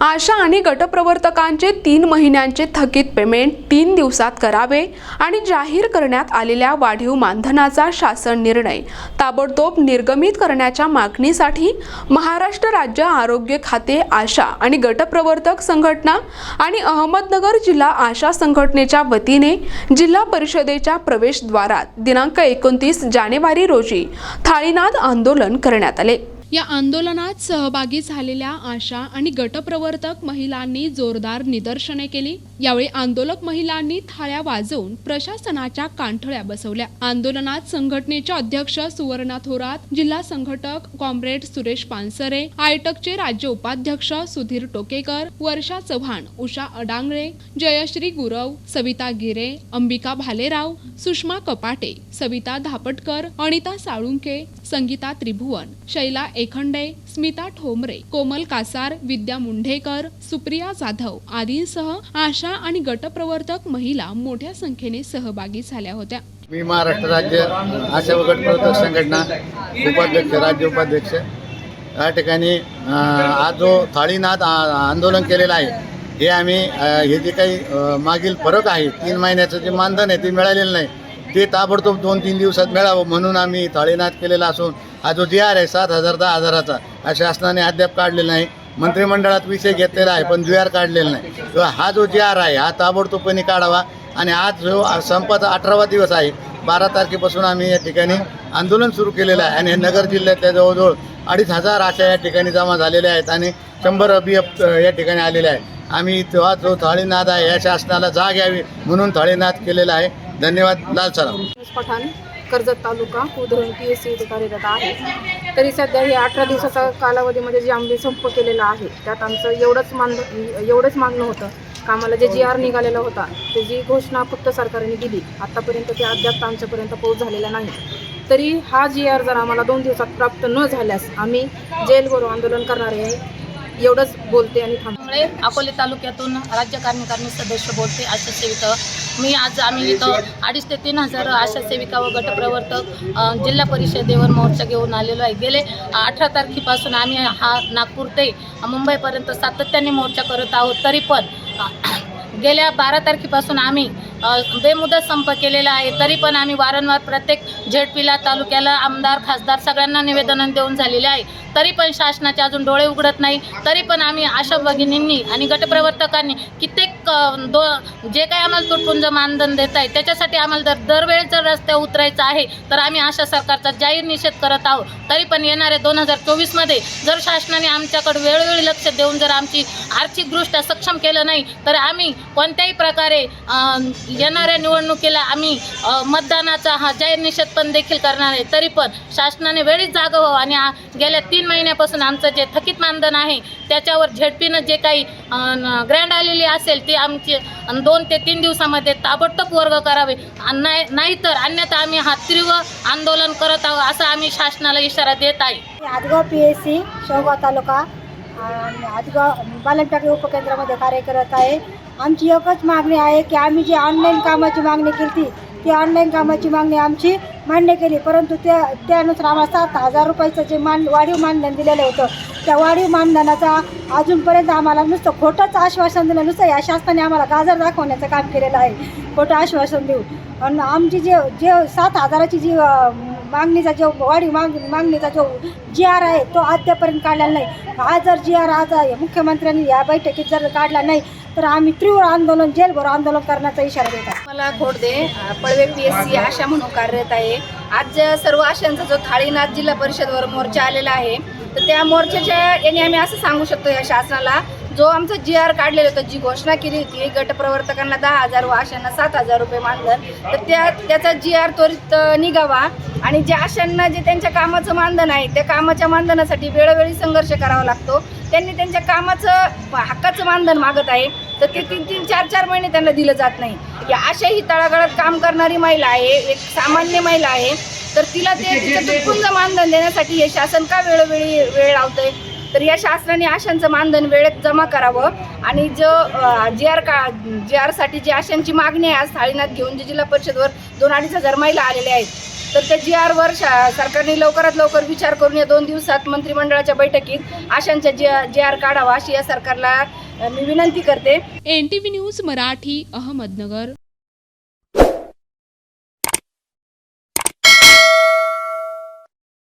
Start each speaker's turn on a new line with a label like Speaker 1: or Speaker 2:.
Speaker 1: आशा आणि गटप्रवर्तकांचे तीन महिन्यांचे थकीत पेमेंट तीन दिवसात करावे आणि जाहीर करण्यात आलेल्या वाढीव मानधनाचा शासन निर्णय ताबडतोब निर्गमित करण्याच्या मागणीसाठी महाराष्ट्र राज्य आरोग्य खाते आशा आणि गटप्रवर्तक संघटना आणि अहमदनगर जिल्हा आशा संघटनेच्या वतीने जिल्हा परिषदेच्या प्रवेशद्वारात दिनांक एकोणतीस जानेवारी रोजी थाळीनाद आंदोलन करण्यात आले. या आंदोलनात सहभागी झालेल्या आशा आणि गटप्रवर्तक महिलांनी जोरदार निदर्शने केली. यावेळी आंदोलक महिलांनी थाळ्या वाजवून प्रशासनाच्या कांठळ्या बसवल्या. आंदोलनात संघटनेच्या अध्यक्ष सुवर्णा थोरात जिल्हा संघटक कॉम्रेड सुरेश पानसरे आयटकचे राज्य उपाध्यक्ष सुधीर टोकेकर वर्षा चव्हाण उषा अडांगळे जयश्री गुरव सविता गिरे अंबिका भालेराव सुषमा कपाटे सविता धापटकर अनिता साळुंके संगीता त्रिभुवन शैला एखंडे स्मिता ठोंबरे कोमल कासार विद्या मुंढेकर सुप्रिया जाधव आदींसह आशा आणि गटप्रवर्तक महिला मोठ्या संख्येने सहभागी झाल्या होत्या.
Speaker 2: मी महाराष्ट्र राज्य आशा व गटप्रवर्तक संघटना उपाध्यक्ष राज्य उपाध्यक्ष. या ठिकाणी आज जो थाळीनाद आंदोलन केलेलं आहे हे आम्ही हे जे काही मागील फरक आहे तीन महिन्याचं जे मानधन आहे ते मिळालेलं नाही. ते ताबडतोब दोन तीन दिवसात मिळावं म्हणून आम्ही थाळीनाद केलेला असून हा जो जी आर आहे सात हजार दहा हजाराचा हा शासनाने अद्याप काढलेला नाही. मंत्रिमंडळात विषय घेतलेला आहे पण जी आर काढलेला नाही. किंवा हा जो जी आर आहे हा ताबडतोबपणे काढावा आणि आज जो संपाचा अठरावा दिवस आहे बारा तारखेपासून आम्ही या ठिकाणी आंदोलन सुरू केलेलं आहे आणि हे नगर जिल्ह्यातल्या जवळजवळ अडीच हजार आशा या ठिकाणी जमा झालेल्या आहेत आणि शंभर बी या ठिकाणी आलेले आहे आम्ही तेव्हा जो थाळीनाद आहे या शासनाला जाग यावी म्हणून थाळीनाद केलेला आहे. धन्यवाद. लाल सलाम.
Speaker 3: पठाण कर्जत तालुका उधळून पी एस सी इथे कार्यरत आहे. तरी सध्या हे अठरा दिवसाचा कालावधीमध्ये जे आम्ही संप केलेला आहे त्यात आमचं एवढंच मान एवढंच मागणं होतं. का आम्हाला जे जी आर निघालेला होता त्याची घोषणा फक्त सरकारने दिली आत्तापर्यंत ते अद्याप आमच्यापर्यंत पोहोच झालेला नाही. तरी हा जी आर जर आम्हाला दोन दिवसात प्राप्त न झाल्यास आम्ही जेलवर आंदोलन करणार आहे एवढंच बोलते आणि थांबते.
Speaker 4: अकोले तालुक्यातून राज्य कार्यकारिणी सदस्य बोलते आशा सेविका मी आज आम्ही इथं अडीच ते तीन हजार आशा सेविका व गटप्रवर्तक जिल्हा परिषदेवर मोर्चा घेऊन आलेलो आहे. गेले अठरा तारखेपासून आम्ही हा नागपूर ते मुंबईपर्यंत सातत्याने मोर्चा करत आहोत. तरी पण गेल्या बारा तारखेपासून आम्ही बेमुदत संप केलेला आहे. तरी पण आम्ही वारंवार प्रत्येक झेडपीला तालुक्याला आमदार खासदार सगळ्यांना निवेदन देऊन झालेले आहे. तरी पण शासनाचे अजून डोळे उघडत नाही. तरी पण आम्ही आशा भगिनींनी आणि गटप्रवर्तकांनी कित्येक दो जे काही आम्हाला तुटपुंज मानधन देत आहे त्याच्यासाठी आम्हाला जर दरवेळेस जर रस्त्यावर उतरायचं आहे तर आम्ही अशा सरकारचा जाहीर निषेध करत आहोत. तरी पण येणाऱ्या दोन हजार चोवीसमध्ये जर शासनाने आमच्याकडे वेळोवेळी लक्ष देऊन जर आमची आर्थिकदृष्ट्या सक्षम केलं नाही तर आम्ही कोणत्याही प्रकारे येणाऱ्या निवडणुकीला आम्ही मतदानाचा हा जाहीर निषेध पण देखील करणार आहे. तरी पण शासनाने वेळीच जागं व्हावं आणि गेल्या तीन महिन्यापासून आमचं जे थकीत मानधन आहे त्याच्यावर झेडपीनं जे काही ग्रँड आलेली असेल ती आमची दोन ते तीन दिवसामध्ये ताबडतोब वर्ग करावे. नाही नाहीतर अन्यथा आम्ही हा तीव्र आंदोलन करत आहोत असं आम्ही शासनाला इशारा देत आहे.
Speaker 5: मी Adgaon P S C Shevgaon तालुका आणि आदगाव बालनटाकळी उपकेंद्रामध्ये कार्य करत आहे. आमची एकच मागणी आहे की आम्ही जी ऑनलाईन कामाची मागणी केली ती ती ऑनलाईन कामाची मागणी आमची मान्य केली. परंतु त्या त्यानुसार आम्हाला सात हजार रुपयाचं जे मान वाढीव मानधन दिलेलं होतं त्या वाढीव मानधनाचा अजूनपर्यंत आम्हाला नुसतं खोटंच आश्वासन दिलं नुसतं या शासनाने आम्हाला गाजर दाखवण्याचं काम केलेलं आहे. खोटं आश्वासन देऊन आणि आमची जे जे सात हजाराची जी मागणीचा जो वाढीव माग मागणीचा जो जी आर आहे तो अद्यापर्यंत काढलेला नाही. हा जर जी आर आज मुख्यमंत्र्यांनी या बैठकीत जर काढला नाही तर आम्ही तीव्र आंदोलन जेलभर आंदोलन करण्याचा इशारा देतात
Speaker 3: मला Ghodade Palve P S C ASHA म्हणून कार्यरत आहे. आज सर्व आशांचा जो थाळीनाथ जिल्हा परिषदवर मोर्चा आलेला आहे तर त्या मोर्चाच्या याने आम्ही असं सांगू शकतो या शासनाला जो आमचा जी आर काढलेला होता जी घोषणा केली होती गटप्रवर्तकांना दहा हजार व आशांना सात हजार रुपये मानधन तर त्या त्याचा जी आर त्वरित निघावा. आणि ज्या आशांना जे त्यांच्या कामाचं मानधन आहे त्या कामाच्या मानधनासाठी वेळोवेळी संघर्ष करावा लागतो. त्यांनी त्यांच्या कामाचं हक्काचं मानधन मागत आहे तर ते तीन तीन चार चार महिने त्यांना दिलं जात नाही. या अशा ही तळागाळात काम करणारी महिला आहे एक सामान्य महिला आहे तर तिला ते तिचं तुटपुंज मानधन देण्यासाठी हे शासन का वेळोवेळी वेळ लावतंय? तर या शासनाने आशांचं मानधन वेळेत जमा करावं आणि जो जी आर का जी आरसाठी जी आशांची मागणी आहे आज थाळीनाथ घेऊन जे जिल्हा परिषदवर दोन अडीच हजार महिला आलेल्या आहेत तर त्या जी आरवर शा सरकारने लवकरात लवकर विचार करून या दोन दिवसात मंत्रिमंडळाच्या बैठकीत आशांच्या जी जी आर काढावा अशी या सरकारला मी विनंती करते.
Speaker 1: N T V news Marathi Ahmednagar.